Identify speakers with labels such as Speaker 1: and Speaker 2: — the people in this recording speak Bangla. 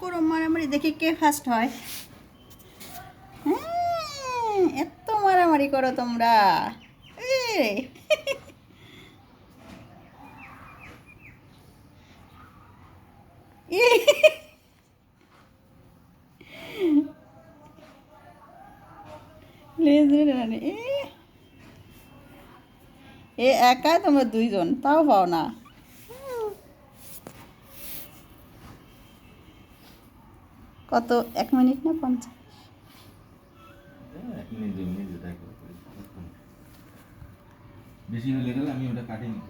Speaker 1: করো মারামারি দেখি কে ফার্স্ট হয়? হ্যাঁ, এত মারামারি করো তোমরা। এ একা তোমরা দুইজন তাও পাও না। কত এক মিনিট না পঞ্চাশ।
Speaker 2: বেশি হলে গেলে আমি ওটা কাটিয়ে নিব